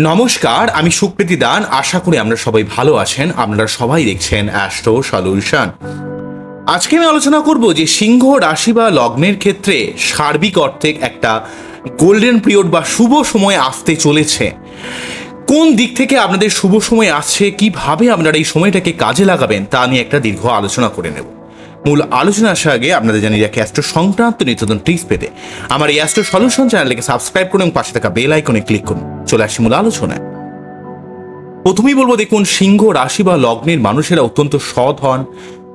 নমস্কার, আমি সুপ্রীতি দান। আশা করি আমরা সবাই ভালো আছেন। আপনারা সবাই দেখছেন অ্যাস্ট্রো সলিউশন। আজকে আমি আলোচনা করব যে সিংহ রাশি বা লগ্নের ক্ষেত্রে সার্বিক অর্থে একটা গোল্ডেন পিরিয়ড বা শুভ সময় আসতে চলেছে। কোন দিক থেকে আপনাদের শুভ সময় আসছে, কীভাবে আপনারা এই সময়টাকে কাজে লাগাবেন, তা নিয়ে একটা দীর্ঘ আলোচনা করে নেব। মূল আলোচনা আসার আগে আপনাদের জানিয়ে রাখি অ্যাস্ট্রো সংক্রান্ত নিত্যতন টিপস পেতে। আমার এই অ্যাস্ট্রো সলিউশন চ্যানেলকে সাবস্ক্রাইব করুন এবং পাশে থাকা বেল আইকনে ক্লিক করুন। চলে আসি মূল আলোচনায়। প্রথমেই বলব, দেখুন, সিংহ রাশি বা লগ্নের মানুষেরা অত্যন্ত সৎ হন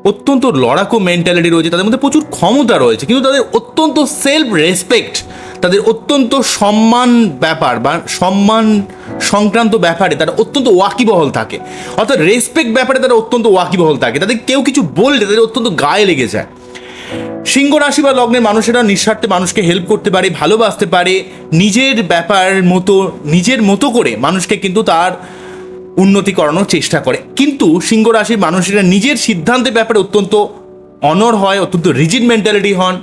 অত্যন্ত লড়াকু মেন্টালিটি রয়েছে, তাদের মধ্যে প্রচুর ক্ষমতা রয়েছে, কিন্তু তাদের অত্যন্ত সেলফ রেসপেক্ট তাদের অত্যন্ত সম্মান ব্যাপার বা সম্মান সংক্রান্ত ব্যাপারে তারা অত্যন্ত ওয়াকিবহল থাকে। অর্থাৎ রেসপেক্ট ব্যাপারে তারা অত্যন্ত ওয়াকিবহল থাকে। তাদের কেউ কিছু বললে তাদের অত্যন্ত গায়ে লেগে যায়। সিংহ রাশি বা লগ্নের মানুষেরা নিঃস্বার্থে মানুষকে হেল্প করতে পারে, ভালোবাসতে পারে, নিজের ব্যাপার মতো, নিজের মতো করে মানুষকে কিন্তু তার উন্নতি করানোর চেষ্টা করে। কিন্তু সিংহ রাশির মানুষেরা নিজের সিদ্ধান্তের ব্যাপারে অত্যন্ত অনর হয়, অত্যন্ত রিজিড মেন্টালিটি হন।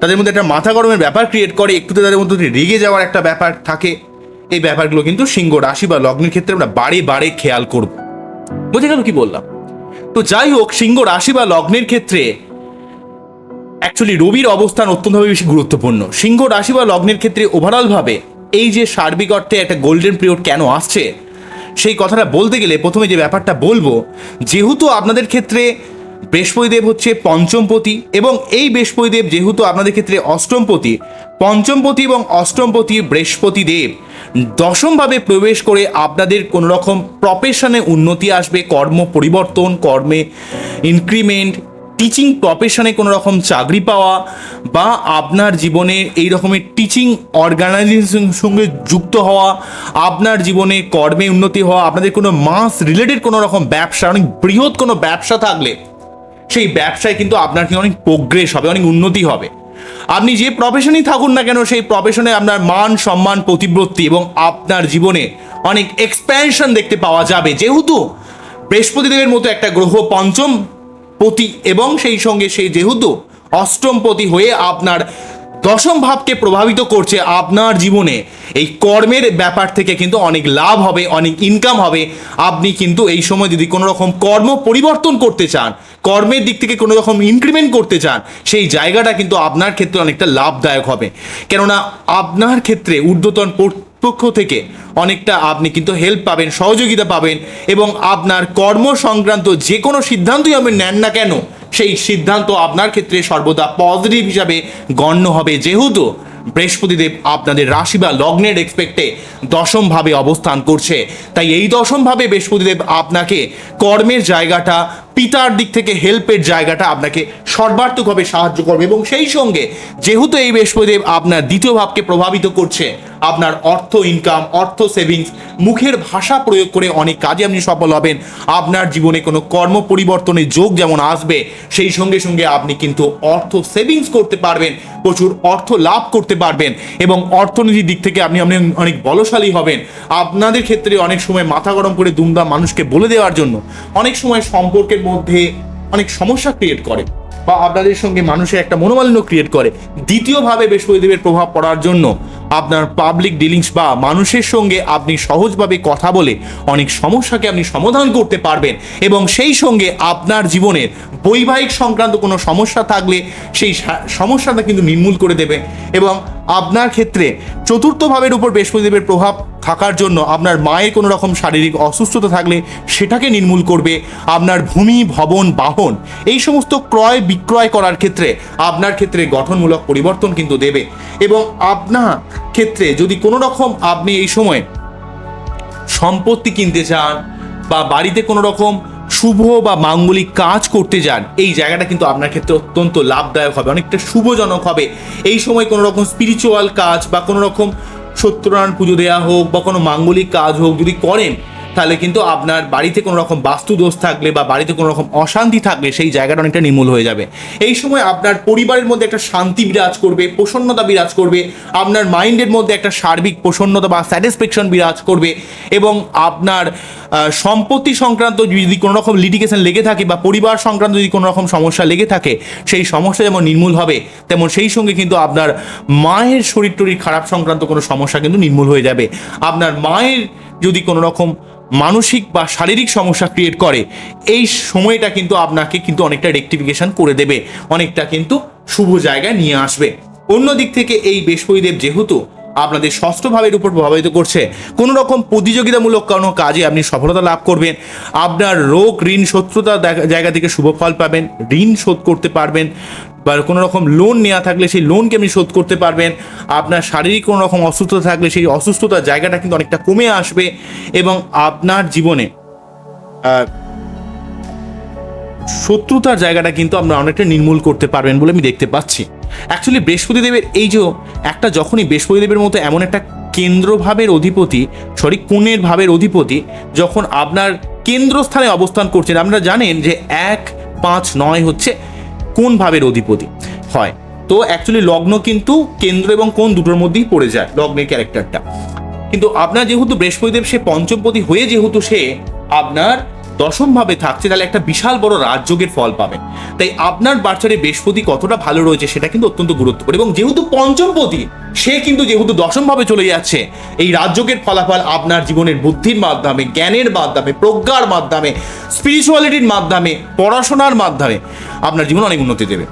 তাদের মধ্যে একটা মাথা গরমের ব্যাপার ক্রিয়েট করে, একটুতে তাদের মধ্যে রেগে যাওয়ার একটা ব্যাপার থাকে, এই ব্যাপারগুলো কিন্তু সিংহ রাশি বা লগ্নের ক্ষেত্রে আমরা বারে বারে খেয়াল করব। বোঝা গেল কি বললাম? তো যাই হোক, সিংহ রাশি বা লগ্নের ক্ষেত্রে অ্যাকচুয়ালি রবির অবস্থান অত্যন্তভাবে বেশি গুরুত্বপূর্ণ। সিংহ রাশি বা লগ্নের ক্ষেত্রে ওভারঅলভাবে এই যে সার্বিক অর্থে একটা গোল্ডেন পিরিয়ড কেন আসছে সেই কথাটা বলতে গেলে প্রথমে যে ব্যাপারটা বলব, যেহেতু আপনাদের ক্ষেত্রে বৃহস্পতিদেব হচ্ছে পঞ্চমপতি এবং এই বৃহস্পতিদেব যেহেতু আপনাদের ক্ষেত্রে অষ্টমপতি, পঞ্চমপতি এবং অষ্টমপতি বৃহস্পতিদেব দশমভাবে প্রবেশ করে আপনাদের কোনো রকম প্রফেশনে উন্নতি আসবে, কর্ম পরিবর্তন, কর্মে ইনক্রিমেন্ট টিচিং প্রফেশনে কোনো রকম চাকরি পাওয়া বা আপনার জীবনে এই রকমের টিচিং অর্গানাইজেশনের সঙ্গে যুক্ত হওয়া, আপনার জীবনে কর্মে উন্নতি হওয়া, আপনাদের কোনো মাস রিলেটেড কোনো রকম ব্যবসা, অনেক বৃহৎ কোনো ব্যবসা থাকলে সেই ব্যবসায় কিন্তু আপনার কিন্তু অনেক প্রোগ্রেস হবে, অনেক উন্নতি হবে। আপনি যে প্রফেশনেই থাকুন না কেন, সেই প্রফেশনে আপনার মান, সম্মান প্রতিব্রত্তি এবং আপনার জীবনে অনেক এক্সপ্যানশন দেখতে পাওয়া যাবে। যেহেতু বৃহস্পতিদেবের মতো একটা গ্রহ পঞ্চম পতি এবং সেই সঙ্গে সেই যেহেতু অষ্টম পতি হয়ে আপনার দশম ভাবকে প্রভাবিত করছে আপনার জীবনে, এই কর্মের ব্যাপার থেকে কিন্তু অনেক লাভ হবে, অনেক ইনকাম হবে। আপনি কিন্তু এই সময় যদি কোনো রকম কর্ম পরিবর্তন করতে চান, কর্মের দিক থেকে কোনো রকম ইনক্রিমেন্ট করতে চান, সেই জায়গাটা কিন্তু আপনার ক্ষেত্রে অনেকটা লাভদায়ক হবে। কেননা আপনার ক্ষেত্রে ঊর্ধ্বতন পক্ষ থেকে অনেকটা আপনি কিন্তু হেল্প পাবেন, সহযোগিতা পাবেন এবং আপনার কর্ম সংক্রান্ত যে কোনো সিদ্ধান্তই আপনি নেন না কেন, সেই সিদ্ধান্ত আপনার ক্ষেত্রে সর্বদা পজিটিভ হিসাবে গণ্য হবে। যেহেতু বৃহস্পতিদেব আপনাদের রাশি বা লগ্নের এক্সপেক্টে দশমভাবে অবস্থান করছে, তাই এই দশমভাবে বৃহস্পতিদেব আপনাকে কর্মের জায়গাটা পিতার দিক থেকে হেল্পের জায়গাটা আপনাকে সর্বার্থকভাবে সাহায্য করবে এবং সেই সঙ্গে যেহেতু এই বৃহস্পতিদেব আপনার দ্বিতীয় ভাবকে প্রভাবিত করছে, আপনার অর্থ ইনকাম অর্থ সেভিংস মুখের ভাষা প্রয়োগ করে অনেক কাজে আপনি সফল হবেন। আপনার জীবনে কোনো কর্ম পরিবর্তনের যোগ যেমন আসবে, সেই সঙ্গে সঙ্গে আপনি কিন্তু অর্থ সেভিংস করতে পারবেন, প্রচুর অর্থ লাভ করতে পারবেন এবং অর্থনীতির দিক থেকে আপনি আপনি অনেক বলশালী হবেন। আপনাদের ক্ষেত্রে অনেক সময় মাথা গরম করে দুমদাম মানুষকে বলে দেওয়ার জন্য, অনেক সময় সম্পর্কের মধ্যে অনেক সমস্যা ক্রিয়েট করে বা আপনাদের সঙ্গে মানুষের একটা মনোমালিন্য ক্রিয়েট করে। দ্বিতীয়ভাবে বৃহস্পতিদেবের প্রভাব পড়ার জন্য আপনার পাবলিক ডিলিংস বা মানুষের সঙ্গে আপনি সহজভাবে কথা বলে অনেক সমস্যাকে আপনি সমাধান করতে পারবেন এবং সেই সঙ্গে আপনার জীবনের বৈবাহিক সংক্রান্ত কোনো সমস্যা থাকলে সেই সমস্যাটা কিন্তু নির্মূল করে দেবে এবং আপনার ক্ষেত্রে চতুর্থ ভাবের উপর বৃহস্পতিদেবের প্রভাব থাকার জন্য আপনার মায়ের কোনো রকম শারীরিক অসুস্থতা থাকলে সেটাকে নির্মূল করবে আপনার ভূমি, ভবন, বাহন এই সমস্ত ক্রয় বিক্রয় করার ক্ষেত্রে আপনার ক্ষেত্রে গঠনমূলক পরিবর্তন কিন্তু দেবে। এবং আপনার ক্ষেত্রে যদি কোনো রকম আপনি এই সময় সম্পত্তি কিনতে চান বা বাড়িতে কোনো রকম শুভ বা মাঙ্গলিক কাজ করতে যান, এই জায়গাটা কিন্তু আপনার ক্ষেত্রে অত্যন্ত লাভদায়ক হবে, অনেকটা শুভজনক হবে। এই সময় কোনো রকম স্পিরিচুয়াল কাজ বা কোনো রকম সত্যনারায়ণ পুজো দেওয়া হোক বা কোনো মাঙ্গলিক কাজ হোক যদি করেন তাহলে কিন্তু আপনার বাড়িতে কোনো রকম বাস্তু দোষ থাকলে বা বাড়িতে কোনো রকম অশান্তি থাকলে সেই জায়গাটা অনেকটা নির্মূল হয়ে যাবে। এই সময় আপনার পরিবারের মধ্যে একটা শান্তি বিরাজ করবে, প্রসন্নতা বিরাজ করবে, আপনার মাইন্ডের মধ্যে একটা সার্বিক প্রসন্নতা বা স্যাটিসফ্যাকশন বিরাজ করবে এবং আপনার সম্পত্তি সংক্রান্ত যদি কোনো রকম লিটিগেশন লেগে থাকে বা পরিবার সংক্রান্ত যদি কোনো রকম সমস্যা লেগে থাকে, সেই সমস্যা যেমন নির্মূল হবে, তেমন সেই সঙ্গে কিন্তু আপনার মায়ের শরীর টরীর খারাপ সংক্রান্ত কোনো সমস্যা কিন্তু নির্মূল হয়ে যাবে। আপনার মায়ের যদি কোনো রকম মানসিক বা শারীরিক সমস্যা ক্রিয়েট করে, এই সময়টা কিন্তু আপনাকে কিন্তু অনেকটা রেকটিফিকেশন করে দেবে, অনেকটা কিন্তু শুভ জায়গায় নিয়ে আসবে। অন্য দিক থেকে এই বৃহস্পতিদেব যেহেতু আপনাদের ষষ্ঠ ভাবের উপর প্রভাবিত করছে, কোনো রকম প্রতিযোগিতামূলক কোনো কাজে আপনি সফলতা লাভ করবেন, আপনার রোগ, ঋণ, শত্রুতা জায়গা থেকে শুভ ফল পাবেন, ঋণ শোধ করতে পারবেন বা কোনো রকম লোন নেওয়া থাকলে সেই লোনকে আপনি শোধ করতে পারবেন। আপনার শারীরিক কোনো রকম অসুস্থতা থাকলে সেই অসুস্থতার জায়গাটা কিন্তু অনেকটা কমে আসবে এবং আপনার জীবনে শত্রুতার জায়গাটা কিন্তু আমরা অনেকটা নির্মূল করতে পারবেন বলে আমি দেখতে পাচ্ছি। অ্যাকচুয়ালি বৃহস্পতিদেবের এই যে একটা যখনই বৃহস্পতিদেবের মতো এমন একটা কেন্দ্রভাবের অধিপতি সরি কোণের ভাবের অধিপতি, যখন আপনার কেন্দ্রস্থানে অবস্থান করছেন, আপনারা জানেন যে এক পাঁচ নয় হচ্ছে কোন ভাবের অধিপতি? হয়। তো অ্যাকচুয়ালি লগ্ন কিন্তু কেন্দ্র এবং কোন দুটোর মধ্যেই পড়ে যায়, লগ্নের ক্যারেক্টারটা কিন্তু আপনার যেহেতু বৃহস্পতিদেব সে পঞ্চমপতি হয়ে যেহেতু সে, আপনার দশম ভাবে থাকছে, তাহলে একটা বিশাল বড় রাজযোগের ফল পাবেন তাই আপনার বাচ্চারে বৃহস্পতি কতটা ভালো রয়েছে সেটা কিন্তু অত্যন্ত গুরুত্বপূর্ণ। এবং যেহেতু পঞ্চমপতি, সে কিন্তু যেহেতু দশম ভাবে চলে যাচ্ছে, এই রাজযোগের ফলাফল আপনার জীবনের বুদ্ধির মাধ্যমে, জ্ঞানের মাধ্যমে, প্রজ্ঞার মাধ্যমে স্পিরিচুয়ালিটির মাধ্যমে, পড়াশোনার মাধ্যমে আপনার জীবন অনেক উন্নতি দেবে।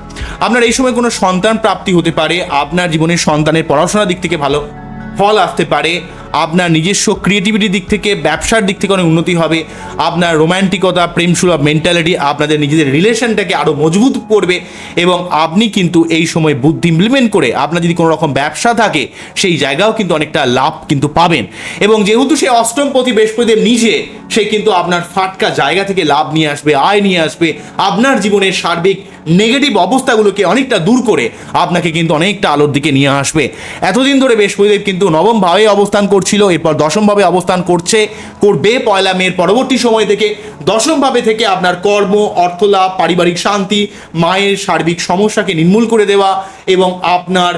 আপনার এই সময় কোনো সন্তান প্রাপ্তি হতে পারে, আপনার জীবনের সন্তানের পড়াশোনার দিক থেকে ভালো ফল আসতে পারে আপনার নিজস্ব ক্রিয়েটিভিটির দিক থেকে, ব্যবসার দিক থেকে অনেক উন্নতি হবে। আপনার রোম্যান্টিকতা প্রেম সুলভ মেন্টালিটি আপনাদের নিজেদের রিলেশনটাকে আরও মজবুত করবে এবং আপনি কিন্তু এই সময় বুদ্ধি ইমপ্লিমেন্ট করে আপনার যদি কোনো রকম ব্যবসা থাকে, সেই জায়গাও কিন্তু অনেকটা লাভ কিন্তু পাবেন। এবং যেহেতু সে অষ্টম অষ্টমপতি বৃহস্পতিদেব নিজে, সে কিন্তু আপনার ফাটকা জায়গা থেকে লাভ নিয়ে আসবে, আয় নিয়ে আসবে, আপনার জীবনের সার্বিক নেগেটিভ অবস্থাগুলোকে অনেকটা দূর করে আপনাকে কিন্তু অনেকটা আলোর দিকে নিয়ে আসবে। এতদিন ধরে বৃহস্পতিদেব কিন্তু নবম ভাবে অবস্থান করছিল, এরপর দশম ভাবে অবস্থান করছে, করবে পয়লা মেয়ের পরবর্তী সময় থেকে। দশম ভাবে থেকে আপনার কর্ম, অর্থলাভ, পারিবারিক শান্তি, মায়ের সার্বিক সমস্যাকে নির্মূল করে দেওয়া এবং আপনার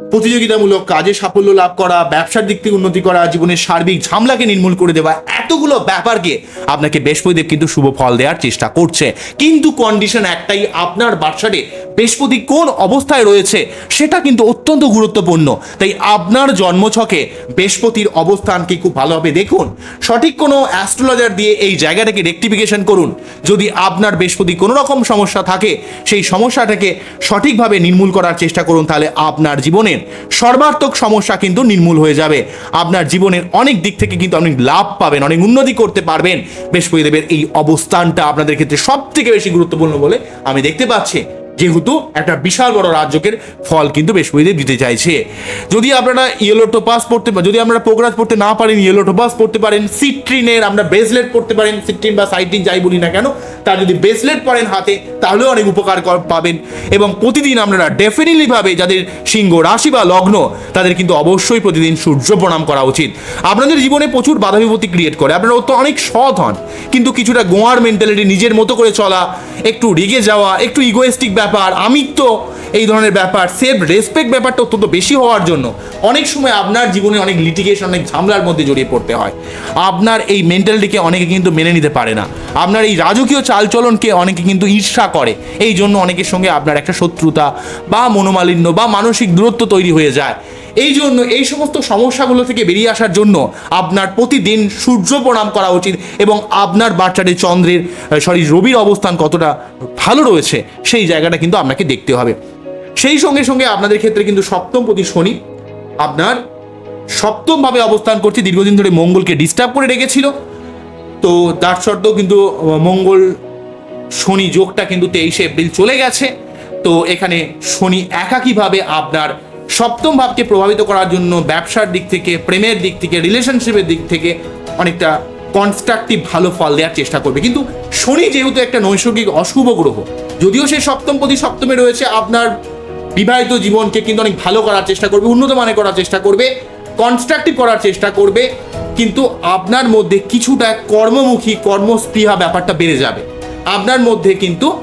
প্রতিযোগিতামূলক কাজে সাফল্য লাভ করা, ব্যবসার দিক থেকে উন্নতি করা, জীবনের সার্বিক ঝামলাকে নির্মূল করে দেওয়া, এতগুলো ব্যাপারকে আপনাকে বৃহস্পতিদেব কিন্তু শুভ ফল দেওয়ার চেষ্টা করছে। কিন্তু কন্ডিশন একটাই, আপনার বাচ্চারে বৃহস্পতি কোন অবস্থায় রয়েছে সেটা কিন্তু অত্যন্ত গুরুত্বপূর্ণ। তাই আপনার জন্মছকে বৃহস্পতির অবস্থানকে খুব ভালোভাবে দেখুন। সঠিক কোনো অ্যাস্ট্রোলজার দিয়ে এই জায়গাটাকে রেকটিফিকেশন করুন। যদি আপনার বৃহস্পতি কোনো রকম সমস্যা থাকে, সেই সমস্যাটাকে সঠিকভাবে নির্মূল করার চেষ্টা করুন, তাহলে আপনার জীবনের সর্বাত্মক সমস্যা কিন্তু নির্মূল হয়ে যাবে। আপনার জীবনের অনেক দিক থেকে কিন্তু অনেক লাভ পাবেন, অনেক উন্নতি করতে পারবেন। বৃহস্পতিদেবের এই অবস্থানটা আপনাদের ক্ষেত্রে সব থেকে বেশি গুরুত্বপূর্ণ বলে আমি দেখতে পাচ্ছি। যেহেতু একটা বিশাল বড় রাজ্যকের ফল কিন্তু বৃহস্পতিদেব দিতে চাইছে। যদি আপনারা ইয়েলো টোপাস পড়তে যদি আমরা প্রোগ্রাস পড়তে না পারেন ইয়েলো টোপাস পড়তে পারেন সিট্রিনের আমরা ব্রেসলেট পড়তে পারেন সিট্রিন বা সাইট্রিন যাই বলি না কেন তার যদি ব্রেসলেট পরেন হাতে, তাহলেও অনেক উপকার কর- পাবেন। এবং প্রতিদিন আপনারা ডেফিনেটলি ভাবে যাদের সিংহ রাশি বা লগ্ন, তাদের কিন্তু অবশ্যই প্রতিদিন সূর্য প্রণাম করা উচিত। আপনাদের জীবনে প্রচুর বাধা বিপত্তি ক্রিয়েট করে। আপনারা তো অনেক সৎ হন। কিন্তু কিছুটা গোয়ার মেন্টালিটি নিজের মতো করে চলা, একটু রেগে যাওয়া, একটু ইগোয়েস্টিক ব্যাপার, আমিত্ব, এই ধরনের ব্যাপার সেলফ রেসপেক্ট ব্যাপারটা অত্যন্ত বেশি হওয়ার জন্য অনেক সময় আপনার জীবনে অনেক লিটিগেশন অনেক ঝামেলার মধ্যে জড়িয়ে পড়তে হয়। আপনার এই মেন্টালিটিকে অনেকে কিন্তু মেনে নিতে পারে না। আপনার এই রাজকীয় চালচলনকে অনেকে কিন্তু ঈর্ষা করে। এই জন্য অনেকের সঙ্গে আপনার একটা শত্রুতা বা মনোমালিন্য বা মানসিক দূরত্ব তৈরি হয়ে যায়। এই জন্য এই সমস্ত সমস্যাগুলো থেকে বেরিয়ে আসার জন্য আপনার প্রতিদিন সূর্য প্রণাম করা উচিত এবং আপনার বাচ্চাটি চন্দ্রের সরি রবির অবস্থান কতটা ভালো রয়েছে সেই জায়গাটা কিন্তু আপনাকে দেখতে হবে। সেই সঙ্গে সঙ্গে আপনাদের ক্ষেত্রে কিন্তু সপ্তম প্রতি শনি আপনার সপ্তমভাবে অবস্থান করছে, দীর্ঘদিন ধরে মঙ্গলকে ডিস্টার্ব করে রেখেছিল। তো তার সত্ত্বেও কিন্তু মঙ্গল শনি যোগটা কিন্তু তেইশে এপ্রিল চলে গেছে। তো এখানে শনি একাকীভাবে আপনার সপ্তম ভাবকে প্রভাবিত করার জন্য ব্যবসার দিক থেকে, প্রেমের দিক থেকে রিলেশনশিপের দিক থেকে অনেকটা কনস্ট্রাকটিভ ভালো ফল দেওয়ার চেষ্টা করবে। কিন্তু শনি যেহেতু একটা নৈসর্গিক অশুভ গ্রহ, যদিও সে সপ্তম প্রতি সপ্তমে রয়েছে, আপনার বিবাহিত জীবনকে কিন্তু অনেক ভালো করার চেষ্টা করবে, উন্নত মানে করার চেষ্টা করবে কনস্ট্রাকটিভ করার চেষ্টা করবে, কিন্তু আপনার মধ্যে কিছুটা কর্মমুখী, কর্মস্পৃহা ব্যাপারটা বেড়ে যাবে। আপনার মধ্যে কিন্তু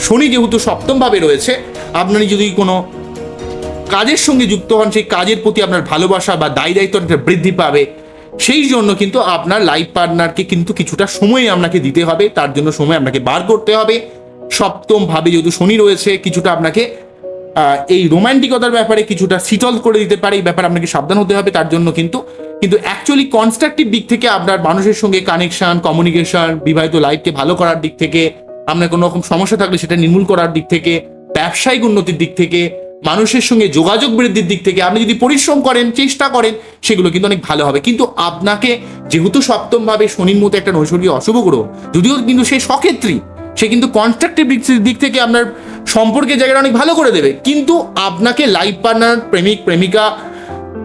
শনি যেহেতু সপ্তমভাবে রয়েছে আপনি যদি কোনো কাজের সঙ্গে যুক্ত হন, সেই কাজের প্রতি আপনার ভালোবাসা বা দায়ী দায়িত্ব বৃদ্ধি পাবে। সেই জন্য কিন্তু আপনার লাইফ পার্টনারকে কিন্তু কিছুটা সময় আপনাকে দিতে হবে, তার জন্য সময় আপনাকে বার করতে হবে। সপ্তম ভাবে যেহেতু শনি রয়েছে, কিছুটা আপনাকে এই রোমান্টিকতার ব্যাপারে কিছুটা শীতল করে দিতে পারে, এই ব্যাপারে আপনাকে সাবধান হতে হবে, তার জন্য কিন্তু কিন্তু অ্যাকচুয়ালি কনস্ট্রাকটিভ দিক থেকে আপনার মানুষের সঙ্গে কানেকশন কমিউনিকেশন বিবাহিত লাইফকে ভালো করার দিক থেকে, আপনার কোনো রকম সমস্যা থাকলে সেটা নির্মূল করার দিক থেকে, ব্যবসায়িক উন্নতির দিক থেকে মানুষের সঙ্গে যোগাযোগ বৃদ্ধির দিক থেকে আপনি যদি পরিশ্রম করেন, চেষ্টা করেন, সেগুলো কিন্তু অনেক ভালো হবে। কিন্তু আপনাকে যেহেতু সপ্তম ভাবে শনির মতো একটা নৈসর্গিক অশুভ গ্রহ, যদিও কিন্তু সে সক্ষেত্রী, সে কিন্তু কনস্ট্রাকটিভ দিক থেকে আপনার সম্পর্কের জায়গাটা অনেক ভালো করে দেবে। কিন্তু আপনাকে লাইফ পার্টনার প্রেমিক, প্রেমিকা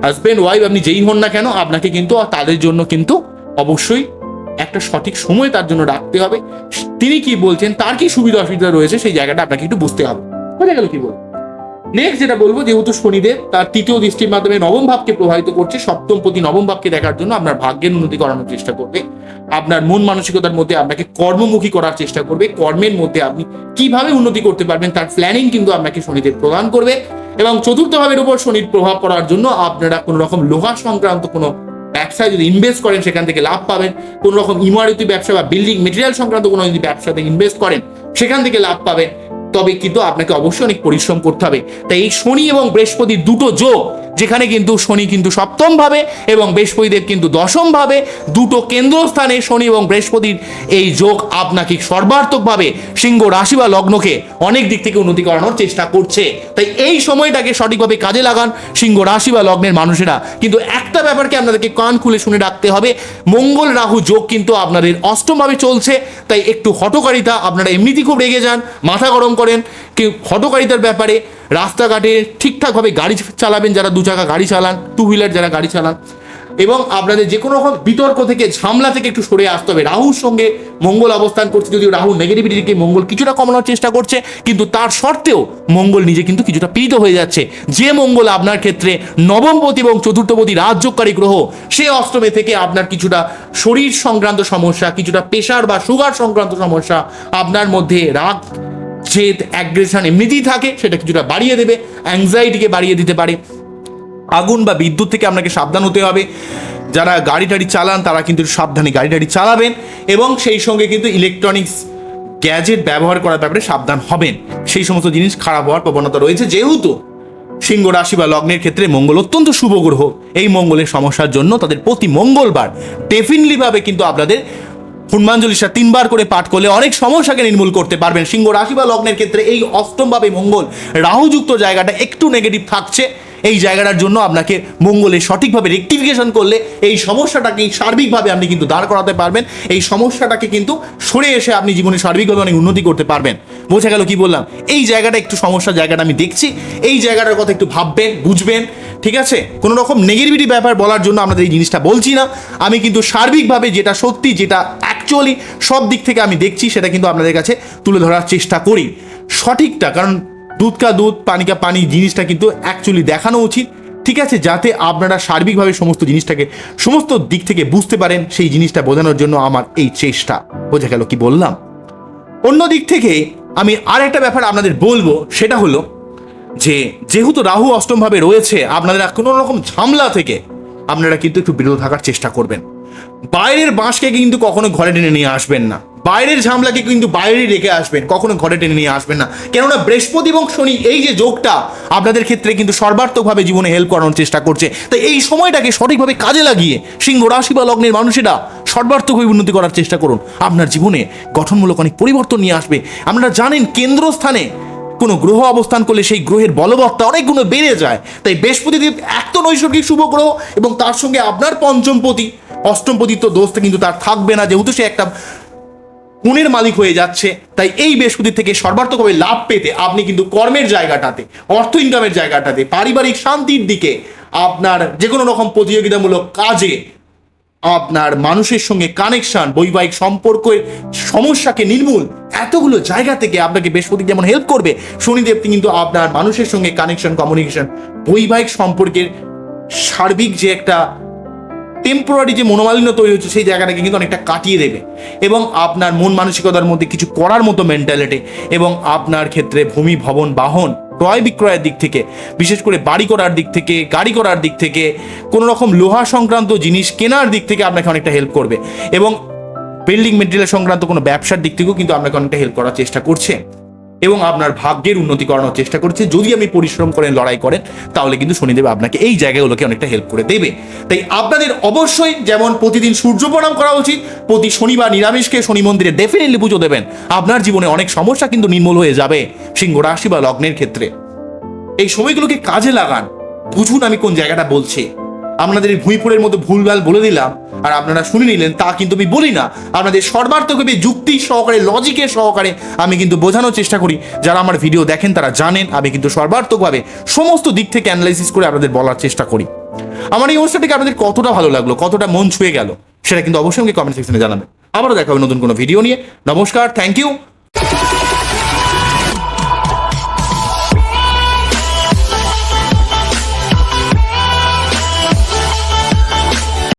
হাজব্যান্ড ওয়াইফ আপনি যেই হন না কেন, আপনাকে কিন্তু তাদের জন্য কিন্তু অবশ্যই একটা সঠিক সময় তার জন্য রাখতে হবে। তিনি কি বলছেন, তার কি সুবিধা অসুবিধা রয়েছে, সেই জায়গাটা আপনাকে একটু বুঝতে হবে। বোঝা গেল কি বল নেক্সট যেটা বলব, যেহেতু শনিদেব, তার তৃতীয় দৃষ্টির মাধ্যমে নবম ভাবকে প্রভাবিত করছে সপ্তম প্রতি নবম ভাবকে দেখার জন্য আপনার ভাগ্যের উন্নতি করানোর চেষ্টা করবে। আপনার মন মানসিকতার মধ্যে আপনাকে কর্মমুখী করার চেষ্টা করবে। কর্মের মধ্যে আপনি কীভাবে উন্নতি করতে পারবেন, তার প্ল্যানিং কিন্তু আপনাকে শনিদেব প্রদান করবে। এবং চতুর্থ ভাবের উপর শনির প্রভাব পড়ার জন্য আপনারা কোনো রকম লোহা সংক্রান্ত কোনো ব্যবসায় যদি ইনভেস্ট করেন, সেখান থেকে লাভ পাবেন। কোনো রকম ইমারতি ব্যবসা বা বিল্ডিং মেটেরিয়াল সংক্রান্ত কোনো যদি ব্যবসাতে ইনভেস্ট করেন, সেখান থেকে লাভ পাবেন। তবে কিন্তু আপনাকে অবশ্যই অনেক পরিশ্রম করতে হবে। তাই এই শনি এবং বৃহস্পতি দুটো যোগ যেখানে কিন্তু শনি কিন্তু সপ্তম ভাবে এবং বৃহস্পতিদেব কিন্তু দশম ভাবে দুটো কেন্দ্রস্থানে শনি এবং বৃহস্পতির এই যোগ আপনাকে সর্বার্থকভাবে সিংহ রাশি বা লগ্নকে অনেক দিক থেকে উন্নতি করানোর চেষ্টা করছে। তাই এই সময়টাকে সঠিকভাবে কাজে লাগান সিংহ রাশি বা লগ্নের মানুষেরা। কিন্তু একটা ব্যাপারকে আপনাদেরকে কান খুলে শুনে রাখতে হবে, মঙ্গল রাহু যোগ কিন্তু আপনাদের অষ্টমভাবে চলছে, তাই একটু হটকারিতা আপনারা এমনিতেই খুব রেগে যান, মাথা গরম করেন কেউ হটকারিতার ব্যাপারে রাস্তাঘাটে ঠিকঠাকভাবে গাড়ি চালাবেন যারা দু চাকা গাড়ি চালান টু হুইলার যারা গাড়ি চালান। এবং আপনাদের যে কোনো রকম বিতর্ক থেকে, ঝামলা থেকে একটু সরে আসতে হবে। রাহুর সঙ্গে মঙ্গল অবস্থান করছে, যদিও রাহু নেগেটিভিটিকে মঙ্গল কিছুটা কমানোর চেষ্টা করছে, কিন্তু তার সত্ত্বেও মঙ্গল নিজে কিন্তু কিছুটা পীড়িত হয়ে যাচ্ছে। যে মঙ্গল আপনার ক্ষেত্রে নবমপতি এবং চতুর্থপতি রাজযোগকারী গ্রহ, সে অষ্টমে থেকে আপনার কিছুটা শরীর সংক্রান্ত সমস্যা, কিছুটা প্রেশার বা সুগার সংক্রান্ত সমস্যা আপনার মধ্যে রাগ জেদ অ্যাগ্রেশন এমনিতেই থাকে, সেটা কিছুটা বাড়িয়ে দেবে অ্যাংজাইটিকে বাড়িয়ে দিতে পারে। আগুন বা বিদ্যুৎ থেকে আপনাকে সাবধান হতে হবে। যারা গাড়ি টাড়ি চালান, তারা কিন্তু সাবধানে গাড়ি টাড়ি চালাবেন এবং সেই সঙ্গে কিন্তু ইলেকট্রনিক্স গ্যাজেট ব্যবহার করার ব্যাপারে সাবধান হবেন। সেই সমস্ত জিনিস খারাপ হওয়ার প্রবণতা রয়েছে। যেহেতু সিংহ রাশি বা লগ্নের ক্ষেত্রে মঙ্গল অত্যন্ত শুভ গ্রহ, এই মঙ্গলের সমস্যার জন্য তাদের প্রতি মঙ্গলবার ডেফিনেটলি ভাবে কিন্তু আপনাদের হনুমাঞ্জলিসা তিনবার করে পাঠ করলে অনেক সমস্যাকে নির্মূল করতে পারবেন। সিংহ রাশি বা লগ্নের ক্ষেত্রে এই অষ্টমভাবে মঙ্গল রাহুযুক্ত জায়গাটা একটু নেগেটিভ থাকছে। এই জায়গাটার জন্য আপনাকে মঙ্গলের সঠিকভাবে রেকটিফিকেশন করলে এই সমস্যাটাকে সার্বিকভাবে আপনি কিন্তু দাঁড় করাতে পারবেন। এই সমস্যাটাকে কিন্তু সরে এসে আপনি জীবনে সার্বিকভাবে অনেক উন্নতি করতে পারবেন। বোঝা গেল কি বললাম? এই জায়গাটা একটু সমস্যা জায়গাটা আমি দেখছি। এই জায়গাটার কথা একটু ভাববেন, বুঝবেন, ঠিক আছে? কোনো রকম নেগেটিভিটি ব্যাপার বলার জন্য আপনাদের এই জিনিসটা বলছি না। আমি কিন্তু সার্বিকভাবে যেটা সত্যি, যেটা অ্যাকচুয়ালি সব দিক থেকে আমি দেখছি, সেটা কিন্তু আপনাদের কাছে তুলে ধরার চেষ্টা করি। সঠিকটা, কারণ দুধ কা দুধ, পানি কা পানি, জিনিসটা কিন্তু অ্যাকচুয়ালি দেখানো উচিত। ঠিক আছে, যাতে আপনারা সার্বিকভাবে সমস্ত জিনিসটাকে, সমস্ত দিক থেকে বুঝতে পারেন সেই জিনিসটা বোঝানোর জন্য আমার এই চেষ্টা। বোঝা গেল কি বললাম? অন্য দিক থেকে আমি আর একটা ব্যাপার আপনাদের বলব, সেটা হলো যে, যেহেতু রাহু অষ্টমভাবে রয়েছে আপনারা কোনো রকম ঝামলা থেকে আপনারা কিন্তু একটু বিরত থাকার চেষ্টা করবেন। বাইরের বাঁশকে কিন্তু কখনো ঘরে টেনে নিয়ে আসবেন না। বাইরের ঝামলাকে কিন্তু বাইরেই রেখে আসবেন, কখনো ঘরে টেনে নিয়ে আসবেন না। কেননা বৃহস্পতি এবং শনি এই যে যোগটা আপনাদের ক্ষেত্রে কিন্তু সর্বার্থকভাবে জীবনে হেল্প করানোর চেষ্টা করছে। তাই এই সময়টাকে সঠিকভাবে কাজে লাগিয়ে সিংহ রাশি বা লগ্নের মানুষেরা সর্বার্থকভাবে উন্নতি করার চেষ্টা করুন। আপনার জীবনে গঠনমূলক অনেক পরিবর্তন নিয়ে আসবে। আপনারা জানেন কেন্দ্রস্থানে কোনো গ্রহ অবস্থান করলে সেই গ্রহের বলবত্তা অনেক গুণ বেড়ে যায়। তাই বৃহস্পতিদেব এত নৈসর্গিক শুভ গ্রহ এবং তার সঙ্গে আপনার পঞ্চমপতি। অষ্টমপতি তো দোষটা কিন্তু তার থাকবে না, যেহেতু সে একটা গুণের মালিক হয়ে যাচ্ছে। তাই এই বৃহস্পতি থেকে সর্বার্থকভাবে লাভ পেতে আপনি কিন্তু কর্মের জায়গাটাতে, অর্থ ইনকামের জায়গাটাতে, পারিবারিক শান্তির দিকে আপনার যে কোনো রকম প্রতিযোগিতামূলক কাজে আপনার মানুষের সঙ্গে কানেকশন বৈবাহিক সম্পর্কের সমস্যাকে নির্মূল, এতগুলো জায়গা থেকে আপনাকে বৃহস্পতি যেমন হেল্প করবে, শনিদেব কিন্তু আপনার মানুষের সঙ্গে কানেকশন কমিউনিকেশন বৈবাহিক সম্পর্কের সার্বিক যে একটা টেম্পোরারি যে মনোমালিন্য তৈরি হচ্ছে, সেই জায়গাটাকে কিন্তু অনেকটা কাটিয়ে দেবে। এবং আপনার মন মানসিকতার মধ্যে কিছু করার মতো মেন্টালিটি এবং আপনার ক্ষেত্রে ভূমি, ভবন, বাহন, ক্রয় বিক্রয়ের দিক থেকে, বিশেষ করে বাড়ি করার দিক থেকে, গাড়ি করার দিক থেকে কোনো রকম লোহা সংক্রান্ত জিনিস কেনার দিক থেকে আপনাকে অনেকটা হেল্প করবে। এবং বিল্ডিং মেটেরিয়াল সংক্রান্ত কোনো ব্যবসার দিক থেকেও কিন্তু আপনাকে অনেকটা হেল্প করার চেষ্টা করছে। এবং আপনার ভাগ্যের উন্নতি করানোর চেষ্টা করছে। যদি আপনি পরিশ্রম করেন, লড়াই করেন, তাহলে কিন্তু শনিদেব আপনাকে এই জায়গাগুলোকে অনেকটা হেল্প করে দেবে। তাই আপনাদের অবশ্যই যেমন প্রতিদিন সূর্য প্রণাম করা উচিত, প্রতি শনিবার নিরামিষকে শনি মন্দিরে ডেফিনেটলি পুজো দেবেন। আপনার জীবনে অনেক সমস্যা কিন্তু নির্মূল হয়ে যাবে সিংহ রাশি বা লগ্নের ক্ষেত্রে। এই সময়গুলোকে কাজে লাগান। বুঝুন আমি কোন জায়গাটা বলছি। আপনাদের ভুঁইপুরের মতো ভুলভাল বলে দিলাম, আর আপনারা শুনে নিলেন, তা কিন্তু আমি বলি না। আপনাদের সর্বার্থকভাবে যুক্তি সহকারে লজিকের সহকারে আমি কিন্তু বোঝানোর চেষ্টা করি। যারা আমার ভিডিও দেখেন, তারা জানেন, আমি কিন্তু সর্বার্থকভাবে সমস্ত দিক থেকে অ্যানালাইসিস করে আপনাদের বলার চেষ্টা করি। আমার এই অনুষ্ঠানটিকে আপনাদের কতটা ভালো লাগল, কতটা মন ছুঁয়ে গেল, সেটা কিন্তু অবশ্যই আমাকে কমেন্ট সেকশনে জানাবেন। আবারও দেখা হবে নতুন কোনো ভিডিও নিয়ে। নমস্কার থ্যাংক ইউ